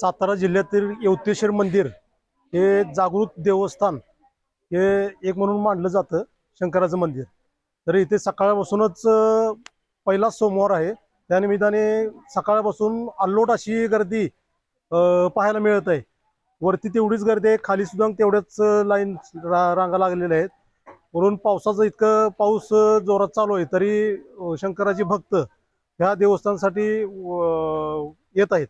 सातारा जिल्ह्यातील यवतेश्वर मंदिर हे जागृत देवस्थान हे एक म्हणून मानलं जातं शंकराचं मंदिर. तर इथे सकाळपासूनच पहिला सोमवार आहे. त्यानिमित्ताने सकाळपासून अल्लोट अशी गर्दी पाहायला मिळत आहे. वरती तेवढीच गर्दी आहे खाली सुद्धा तेवढ्याच लाईन रा रांगा लागलेल्या आहेत. म्हणून पावसाचं इतकं पाऊस जोरात चालू आहे तरी शंकराचे भक्त ह्या देवस्थानासाठी येत आहेत.